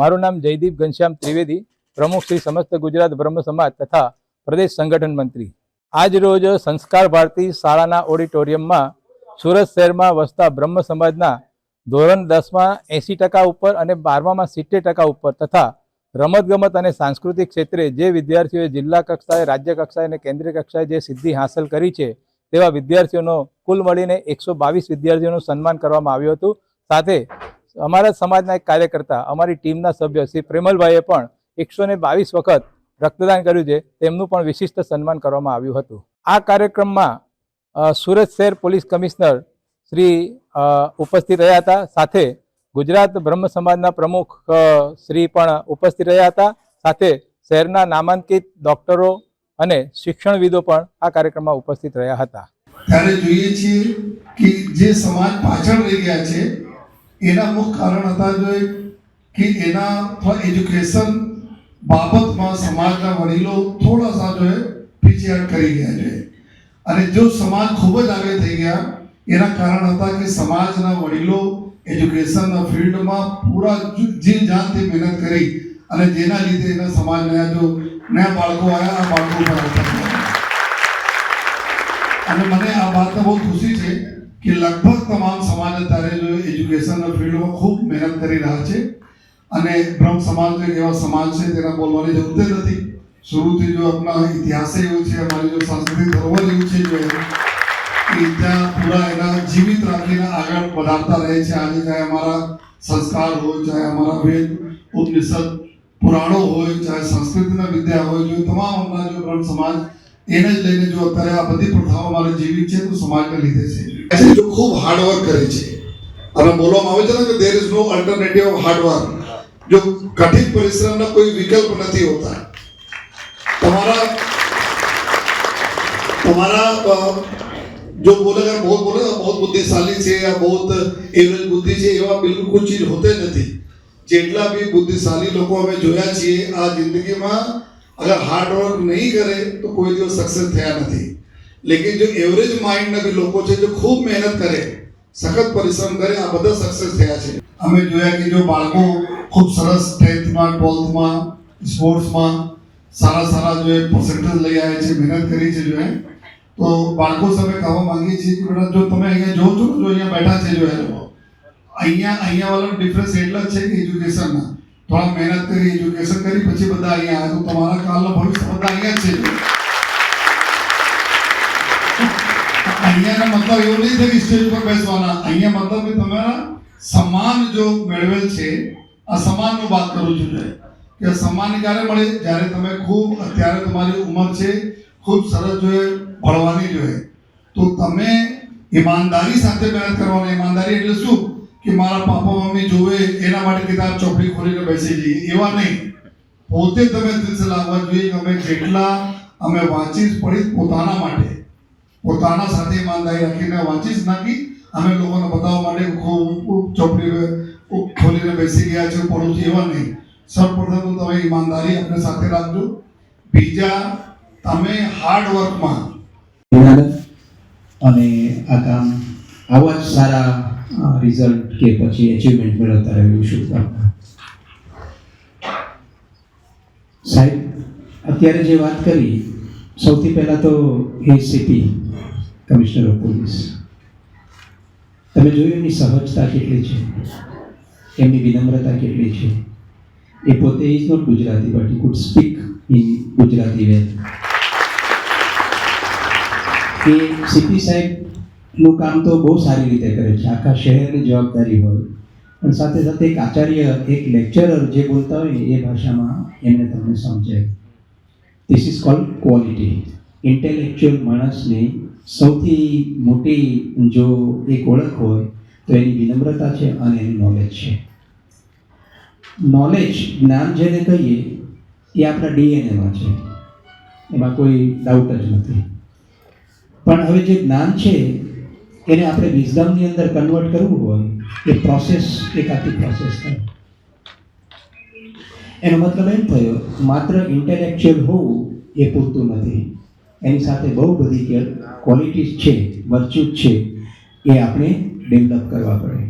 મારું નામ જયદીપ ઘનશ્યામ ત્રિવેદી, પ્રમુખ શ્રી સમસ્ત ગુજરાત બ્રહ્મ સમાજ તથા પ્રદેશ સંગઠન મંત્રી. આજ રોજ સંસ્કાર ભારતી શાળાના ઓડિટોરિયમમાં સુરત શહેરમાં વસતા બ્રહ્મ સમાજના ધોરણ દસમાં એંસી ટકા ઉપર અને બારમામાં સિત્તેર ટકા ઉપર તથા રમતગમત અને સાંસ્કૃતિક ક્ષેત્રે જે વિદ્યાર્થીઓએ જિલ્લા કક્ષાએ, રાજ્ય કક્ષાએ અને કેન્દ્રીય કક્ષાએ જે સિદ્ધિ હાંસલ કરી છે, તેવા વિદ્યાર્થીઓનો કુલ મળીને એકસો બાવીસ વિદ્યાર્થીઓનું સન્માન કરવામાં આવ્યું હતું. સાથે અમારા સમાજના એક કાર્યકર્તા, અમારી ટીમના સભ્ય શ્રી પ્રેમલભાઈએ પણ એકસો બાવીસ વખત રક્તદાન કર્યું છે. તેમનું પણ વિશિષ્ટ સન્માન કરવામાં આવ્યું હતું. આ કાર્યક્રમમાં સુરત શહેર પોલીસ કમિશનર શ્રી ઉપસ્થિત રહ્યા હતા. સાથે ગુજરાત બ્રહ્મ સમાજના પ્રમુખ શ્રી પણ ઉપસ્થિત રહ્યા હતા. સાથે શહેરના નામાંકિત ડોક્ટરો અને શિક્ષણવિદો પણ આ કાર્યક્રમમાં ઉપસ્થિત રહ્યા હતા. ત્યારે જોઈએ છીએ કે જે સમાજ પાછળ રહી ગયા છે એના મુખ્ય કારણ હતા જો કે એના થોડા એજ્યુકેશન બાબતમાં સમાજના વડીલો થોડા સા જો પીછેહટ કરી ગયા છે. અને જો સમાજ ખૂબ જ આગળ થઈ ગયા, એના કારણ હતા કે સમાજના વડીલો એજ્યુકેશનના ફિલ્ડમાં પૂરા જી જાનથી મહેનત કરી અને જેના લીધે એના સમાજના જો નયા બાળકો આવ્યા આ બાળકો પર અને મને આ વાતમાં બહુ ખુશી છે કે લગભગ તમામ સમાજ અત્યારે જો એજ્યુકેશનના ફિલ્ડમાં ખૂબ મહેનત કરી રહ્યા છે. અને બ્રહ્મ સમાજ એક એવા સમાજ છે, તેના બોલવાની જરૂર જ નથી. શરૂથી જો આપણા ઇતિહાસ એવું છે, અમારી જો સાંસ્કૃતિક ધરોહર એવું છે, જો ત્યાં પૂરા એના જીવિત રાખીને આગળ વધારતા રહે છે. આજે ચાહે અમારા સંસ્કાર હોય, ચાહે અમારા વેદ, ઉપનિષદ, પુરાણો હોય, ચાહે સંસ્કૃતિના વિદ્યા હોય, જો તમામ અમારા જો બ્રહ્મ સમાજ એને જ લઈને જો અત્યારે આ બધી પ્રથાઓ અમારે જીવિત છે, તો સમાજને લીધે છે. જો ખૂબ હાર્ડવર્ક કરે છે અને બોલવામાં આવે છે ને કે there is no alternative of hard work જો કઠિન પરિશ્રમના કોઈ વિકલ્પ નથી હોતા તમારા તમારા અ, जो बोलेगा बहुत बोले ना बहुत बुद्धिशाली છે या बहुत એવરેજ બુદ્ધિ છે એવા બિલકુલ કોઈ ચીજ હોતે નથી જેટલા બી બુદ્ધિશાળી લોકો અમે જોયા છીએ આ જિંદગીમાં અગર હાર્ડ વર્ક નહીં કરે તો કોઈ દિવસ સક્સેસ થયા નથી લેકિન જો એવરેજ માઇન્ડના બી લોકો છે જો ખૂબ મહેનત કરે સખત પરિશ્રમ કરે આ બધા સક્સેસ થયા છે અમે જોયા કે જો બાળકો ખૂબ સરસ ટેન્થમાં ટ્વેલ્થમાં સ્પોર્ટ્સમાં સારા સારા જો પર્સન્ટેજ લઈ આવ્યા છે મહેનત કરી છે જો એ તો બાળકો સામે કહેવા માંગીએ છીએ કે બેટા જો તમે અહીંયા જોવો છો ને જો અહીંયા બેઠા છે જો એ લોકો અહીંયા અહીંયા વાળાનો ડિફરન્સ એટલા જ છે કે એજ્યુકેશનના થોડા મહેનત કરી એજ્યુકેશન કરી પછી બધા અહીંયા આવ્યા તો તમારા કાલનો ભવિષ્ય બધા અહીંયા જ છે જો. અહીંયાનો મતલબ એવું નહીં થાય કે સ્ટેજ પર બેસવાના. અહીંયા મતલબ કે તમારા સમાન જો મેળવેલ છે, આ સમાનનું વાત કરું છું કે સમાન ક્યારે મળે, જ્યારે તમે ખૂબ, અત્યારે તમારી ઉંમર છે, ખૂબ સરસ જોઈએ ભણવાની જોઈએ તો તમે ઈમાનદારી સાથે મહેનત કરવાની. ઈમાનદારી એટલે શું? કે મારા પાપા, મમ્મી જોવે, એના માટે કિતાબ ચોપડી ખોલીને બેસી જઈએ. એવા નહીં. પોતે તમે દિલસે લાવવા જોઈએ અમે જેટલા અમે વાંચીશ પડી પોતાના માટે. પોતાના સાથે ઈમાનદારી રાખીને વાંચીશ નાખી. અમે લોકોને બતાવવા માટે ખૂબ ચોપડી ખોલીને બેસી ગયા છે છું એવા નહીં. સૌપ્રથમ તો તમે ઈમાનદારી આપણે સાથે રાખજો. બીજા, તમે હાર્ડ વર્કમાં અને આ કામ આવા જ સારા રિઝલ્ટ કે પછી એચિવમેન્ટ મેળવતા રહ્યું શુભકામના સાહેબ, અત્યારે જે વાત કરી સૌથી પહેલાં તો એ સિટી કમિશનર ઓફ પોલીસ તમે જોયું એમની સહજતા કેટલી છે? એમની વિનમ્રતા કેટલી છે? એ પોતે is not Gujarati but could speak in Gujarati well A CP સાહેબનું કામ તો બહુ સારી રીતે કરે છે. આખા શહેરની જવાબદારી હોય. પણ સાથે સાથે એક આચાર્ય, એક લેક્ચરર જે બોલતા હોય એ ભાષામાં એમને તમને સમજાય. This is called quality intellectual માણસની સૌથી મોટી જો એક ઓળખ હોય, તો એની વિનમ્રતા છે અને એનું નોલેજ છે. નોલેજ જ્ઞાન જેને કહીએ, એ આપણા ડીએનએમાં છે. એમાં કોઈ ડાઉટ જ નથી. પણ હવે જે જ્ઞાન છે, એને આપણે વિઝડમની અંદર કન્વર્ટ કરવું હોય, એ પ્રોસેસ એક આખી પ્રોસેસ થાય. એનો મતલબ એમ થયો, માત્ર ઇન્ટેલેક્ચ્યુઅલ હોવું એ પૂરતું નથી. એની સાથે બહુ બધી ક્વોલિટીઝ છે વર્ચ્યુઝ છે, એ આપણે ડેવલપ કરવા પડે.